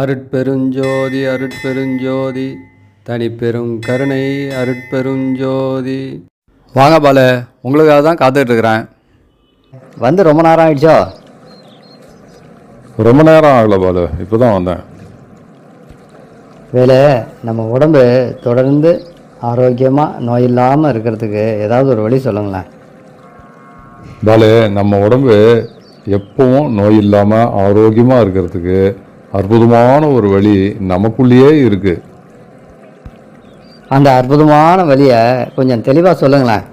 அருட்பெருஞ்சோதி அருட்பெருஞ்சோதி தனிப்பெரும் கருணை அருட்பெருஞ்சோதி. வாங்க பாலு உங்களுக்காக தான் காத்துட்டு இருக்கிறேன் வந்து ரொம்ப நேரம் ஆயிடுச்சோ? ரொம்ப நேரம் ஆகல பாலு இப்போ தான் வந்தேன். வேலை நம்ம உடம்பு தொடர்ந்து ஆரோக்கியமாக நோய் இல்லாமல் இருக்கிறதுக்கு ஏதாவது ஒரு வழி சொல்லுங்களேன். பாலு நம்ம உடம்பு எப்பவும் நோய் இல்லாமல் ஆரோக்கியமாக இருக்கிறதுக்கு அற்புதமான ஒரு வழி நமக்குள்ளேயே இருக்குது அந்த அற்புதமான வழியை கொஞ்சம் தெளிவாக சொல்லுங்களேன்.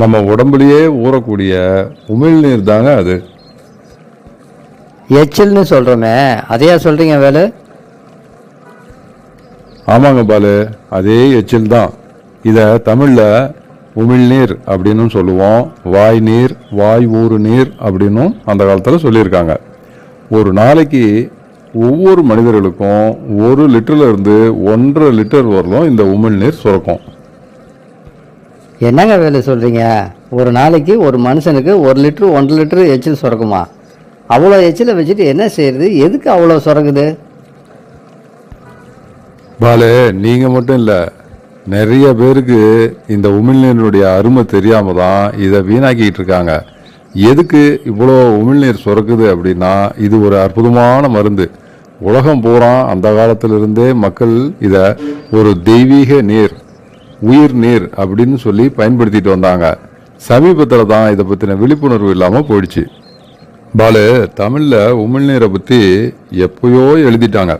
நம்ம உடம்புலயே ஊறக்கூடிய உமிழ்நீர் தாங்க அது. எச்சில்னு சொல்கிறோமே அதையா சொல்கிறீங்க வேலு? ஆமாங்க பாலு அதே எச்சில் தான். இதை தமிழில் உமிழ்நீர் அப்படின்னு சொல்லுவோம். வாய் நீர் வாய் ஊறு நீர் அப்படின்னும் அந்த காலத்தில் சொல்லியிருக்காங்க. ஒரு நாளைக்கு ஒவ்வொரு மனிதர்களுக்கும் ஒரு லிட்டர்ல இருந்து ஒன்றரை லிட்டர் வரலும் இந்த உமிழ்நீர் சுரக்கும். என்னங்க வேலு சொல்கிறீங்க ஒரு நாளைக்கு ஒரு மனுஷனுக்கு ஒரு லிட்ரு ஒன்றரை லிட்ரு எச்சில் சுரக்குமா? அவ்வளோ எச்சிலை வச்சுட்டு என்ன செய்யறது எதுக்கு அவ்வளோ சுரக்குது? பாலு நீங்க மட்டும் இல்ல நிறைய பேருக்கு இந்த உமிழ்நீரினுடைய அருமை தெரியாம தான் இதை வீணாக்கிட்டு இருக்காங்க. எதுக்கு இவ்வளோ உமிழ்நீர் சுரக்குது அப்படின்னா இது ஒரு அற்புதமான மருந்து. உலகம் பூரா அந்த காலத்திலிருந்தே மக்கள் இதை ஒரு தெய்வீக நீர் உயிர் நீர் அப்படின்னு சொல்லி பயன்படுத்திட்டு வந்தாங்க. சமீபத்தில் தான் இதை பற்றின விழிப்புணர்வு இல்லாமல் போயிடுச்சு. பாலு தமிழில் உமிழ்நீரை பற்றி எப்பயோ எழுதிட்டாங்க.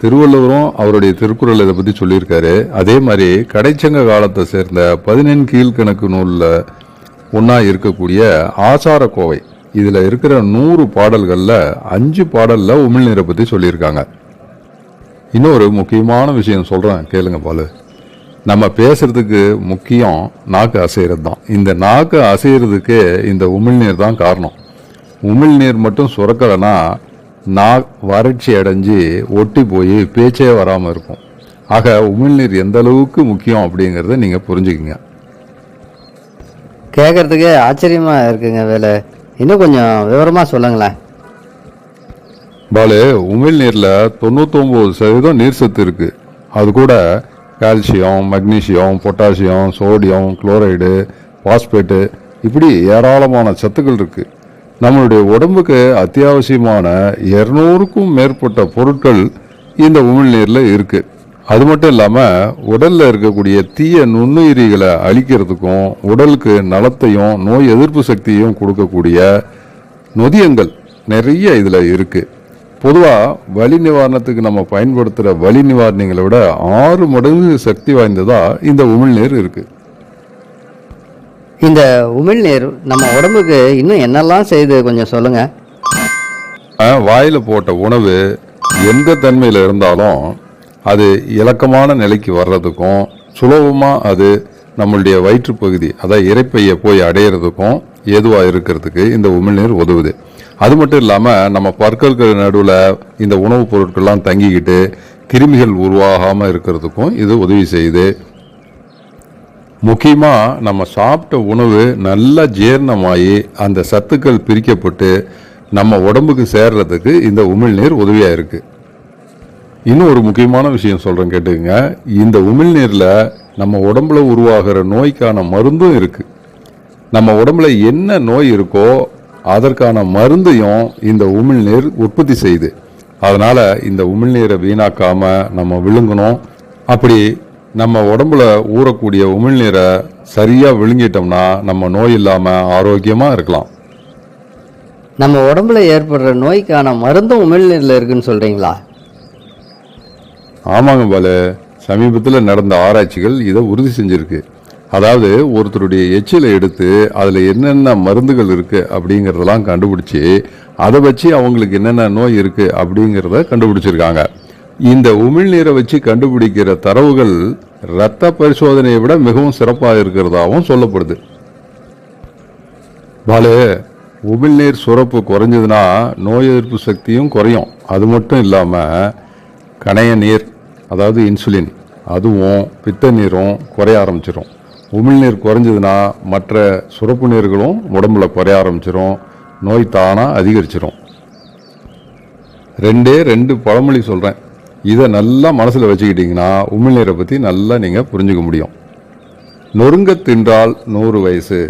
திருவள்ளுவரும் அவருடைய திருக்குறள் இதை பற்றி சொல்லியிருக்காரு. அதே மாதிரி கடைச்சங்க காலத்தை சேர்ந்த பதினெண் கீழ்கணக்கு நூலில் ஒன்றா இருக்கக்கூடிய ஆசார கோவை இதில் இருக்கிற நூறு பாடல்களில் அஞ்சு பாடலில் உமிழ்நீரை பற்றி சொல்லியிருக்காங்க. இன்னொரு முக்கியமான விஷயம் சொல்கிறேன் கேளுங்க பாலு. நம்ம பேசுறதுக்கு முக்கியம் நாக்கு அசைகிறது தான் இந்த நாக்கு அசைகிறதுக்கு இந்த உமிழ்நீர் தான் காரணம். உமிழ்நீர் மட்டும் சுரக்கலைன்னா நா வறட்சி அடைஞ்சு ஒட்டி போய் பேச்சே வராமல் இருக்கும். ஆக உமிழ்நீர் எந்த அளவுக்கு முக்கியம் அப்படிங்கிறத நீங்கள் புரிஞ்சுக்கிங்க. கேட்குறதுக்கே ஆச்சரியமாக இருக்குங்க வேலை. இன்னும் கொஞ்சம் விவரமாக சொல்லுங்களேன். பாலு உமிழ்நீரில் தொண்ணூத்தொம்பது சதவீதம் நீர் சத்து இருக்குது அது கூட calcium magnesium potassium sodium chloride phosphate இப்படி ஏராளமான சத்துக்கள் இருக்குது நம்மளுடைய உடம்புக்கு அத்தியாவசியமான இரநூறுக்கும் மேற்பட்ட பொருட்கள் இந்த உமிழ்நீரில் இருக்குது அது மட்டும் இல்லாமல் உடலில் இருக்கக்கூடிய தீய நுண்ணுயிரிகளை அழிக்கிறதுக்கும் உடலுக்கு நலத்தையும் நோய் எதிர்ப்பு சக்தியையும் கொடுக்கக்கூடிய நொதியங்கள் நிறைய இதில் இருக்குது பொதுவாக வலி நிவாரணத்துக்கு நம்ம பயன்படுத்துகிற வலி நிவாரணிகளை விட ஆறு மடங்கு சக்தி வாய்ந்ததாக இந்த உமிழ்நீர் இருக்குது இந்த உமிழ்நீர் நம்ம உடம்புக்கு இன்னும் என்னெல்லாம் செய்யுது கொஞ்சம் சொல்லுங்கள் வாயில் போட்ட உணவு எந்த தன்மையில் இருந்தாலும் அது இலக்கமான நிலைக்கு வர்றதுக்கும் சுலபமாக அது நம்மளுடைய வயிற்றுப்பகுதி அதாவது இறைப்பையை போய் அடையிறதுக்கும் ஏதுவாக இருக்கிறதுக்கு இந்த உமிழ்நீர் உதவுது. அது மட்டும் இல்லாமல் நம்ம பற்களுக்கு நடுவில் இந்த உணவுப் பொருட்கள்லாம் தங்கிக்கிட்டு கிருமிகள் உருவாகாமல் இருக்கிறதுக்கும் இது உதவி செய்யுது. முக்கியமாக நம்ம சாப்பிட்ட உணவு நல்லா ஜீரணமாகி அந்த சத்துக்கள் பிரிக்கப்பட்டு நம்ம உடம்புக்கு சேர்றதுக்கு இந்த உமிழ்நீர் உதவியாக இருக்குது இன்னும் ஒரு முக்கியமான விஷயம் சொல்கிறேன் கேட்டுக்கங்க. இந்த உமிழ்நீரில் நம்ம உடம்புல உருவாகிற நோய்க்கான மருந்தும் இருக்குது நம்ம உடம்புல என்ன நோய் இருக்கோ அதற்கான மருந்தையும் இந்த உமிழ்நீர் உற்பத்தி செய்யுது. அதனால் இந்த உமிழ்நீரை வீணாக்காமல் நம்ம விழுங்கணும். அப்படி நம்ம உடம்புல ஊறக்கூடிய உமிழ்நீரை சரியாக விழுங்கிட்டோம்னா நம்ம நோய் இல்லாமல் ஆரோக்கியமாக இருக்கலாம். நம்ம உடம்புல ஏற்படுற நோய்க்கான மருந்தும் உமிழ்நீரில் இருக்குன்னு சொல்கிறீங்களா ஆமாங்க போல. சமீபத்தில் நடந்த ஆராய்ச்சிகள் இதை உறுதி செஞ்சிருக்கு. அதாவது ஒருத்தருடைய எச்சிலை எடுத்து அதில் என்னென்ன மருந்துகள் இருக்குது அப்படிங்கிறதெல்லாம் கண்டுபிடிச்சி அதை வச்சு அவங்களுக்கு என்னென்ன நோய் இருக்குது அப்படிங்கிறத கண்டுபிடிச்சிருக்காங்க. இந்த உமிழ்நீரை வச்சு கண்டுபிடிக்கிற தரவுகள் இரத்த பரிசோதனையை விட மிகவும் சிறப்பாக இருக்கிறதாகவும் சொல்லப்படுது. பாலு உமிழ்நீர் சுரப்பு குறைஞ்சதுன்னா நோய் எதிர்ப்பு சக்தியும் குறையும். அது மட்டும் இல்லாமல் கணைய நீர் அதாவது இன்சுலின் அதுவும் பித்த நீரும் குறைய ஆரம்பிச்சிடும் உமிழ்நீர் குறைஞ்சதுன்னா மற்ற சுரப்பு நீர்களும் உடம்புல குறைய ஆரம்பிச்சிடும் நோய் தானாக அதிகரிச்சிடும் ரெண்டே ரெண்டு பழமொழி சொல்கிறேன் இதை நல்லா மனசில் வச்சுக்கிட்டிங்கன்னா உமிழ்நீரை பற்றி நல்லா நீங்கள் புரிஞ்சுக்க முடியும். நொறுங்க தின்றால் நூறு வயசு.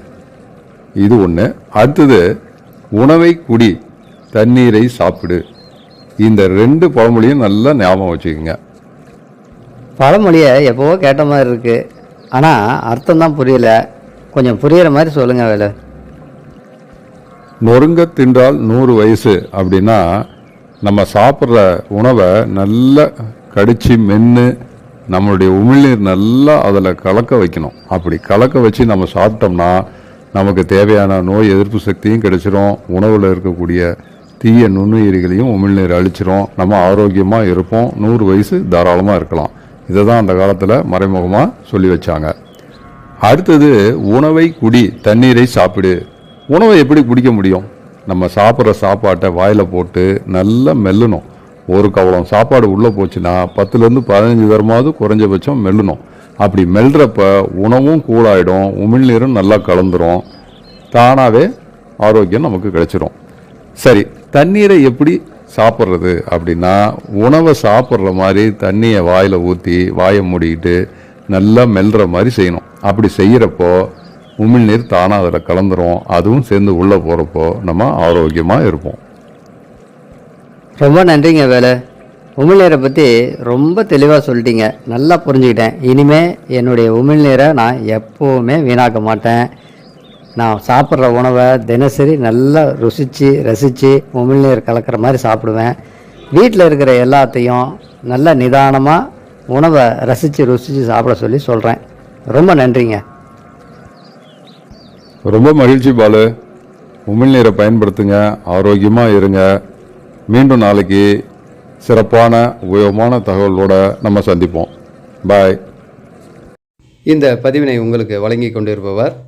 இது ஒன்று அடுத்தது உணவை குடி தண்ணீரை சாப்பிடு. இந்த ரெண்டு பழமொழியும் நல்லா ஞாபகம் வச்சுக்கோங்க. பழமொழியை எப்போவோ கேட்ட மாதிரி இருக்கு. ஆனால் அர்த்தம் தான் புரியல. கொஞ்சம் புரியிற மாதிரி சொல்லுங்க வேலை. நொறுங்க தின்றால் நூறு வயசு அப்படின்னா நம்ம சாப்பிட்ற உணவை நல்லா கடிச்சு மென்று நம்மளுடைய உமிழ்நீர் நல்லா அதில் கலக்க வைக்கணும். அப்படி கலக்க வச்சு நம்ம சாப்பிட்டோம்னா நமக்கு தேவையான நோய் எதிர்ப்பு சக்தியும் கிடைச்சிரும். உணவில் இருக்கக்கூடிய தீய நுண்ணுயிரிகளையும் உமிழ்நீர் அழிச்சிரும். நம்ம ஆரோக்கியமாக இருப்போம். நூறு வயசு தாராளமாக இருக்கலாம். இதை தான் அந்த காலத்தில் மறைமுகமாக சொல்லி வச்சாங்க. அடுத்தது உணவை குடி தண்ணீரை சாப்பிடு. உணவை எப்படி குடிக்க முடியும்? நம்ம சாப்பிட்ற சாப்பாட்டை வாயில் போட்டு நல்லா மெல்லணும். ஒரு கவலம் சாப்பாடு உள்ளே போச்சுன்னா பத்துலேருந்து பதினஞ்சு தரமாவது குறைஞ்சபட்சம் மெல்லணும். அப்படி மெல்றப்ப உணவும் கூலாயிடும் உமிழ்நீரும் நல்லா கலந்துரும். தானாகவே ஆரோக்கியம் நமக்கு கிடைச்சிரும். சரி தண்ணீரை எப்படி சாப்பிட்றது அப்படின்னா உணவை சாப்பிட்ற மாதிரி தண்ணியை வாயில் ஊற்றி வாயை மூடிக்கிட்டு நல்லா மெல்ற மாதிரி செய்யணும். அப்படி செய்கிறப்போ உமிழ்நீர் தானாக அதில் கலந்துரும். அதுவும் சேர்ந்து உள்ளே போகிறப்போ நம்ம ஆரோக்கியமாக இருப்போம். ரொம்ப நன்றிங்க வேலை. உமிழ்நீரை பற்றி ரொம்ப தெளிவாக சொல்லிட்டீங்க. நல்லா புரிஞ்சுக்கிட்டேன். இனிமேல் என்னுடைய உமிழ்நீரை நான் எப்போவுமே வீணாக்க மாட்டேன். நான் சாப்பிட்ற உணவை தினசரி நல்லா ருசித்து ரசித்து உமிழ்நீர் கலக்கிற மாதிரி சாப்பிடுவேன். வீட்டில் இருக்கிற எல்லாத்தையும் நல்ல நிதானமாக உணவை ரசித்து ருசித்து சாப்பிட சொல்லி சொல்கிறேன் ரொம்ப நன்றிங்க. ரொம்ப மகிழ்ச்சி பாலு. உமிழ்நீரை பயன்படுத்துங்க ஆரோக்கியமாக இருங்க. மீண்டும் நாளைக்கு சிறப்பான உபயோகமான தகவலோட நம்ம சந்திப்போம். பாய். இந்த பதிவினை உங்களுக்கு வழங்கி கொண்டிருப்பவர்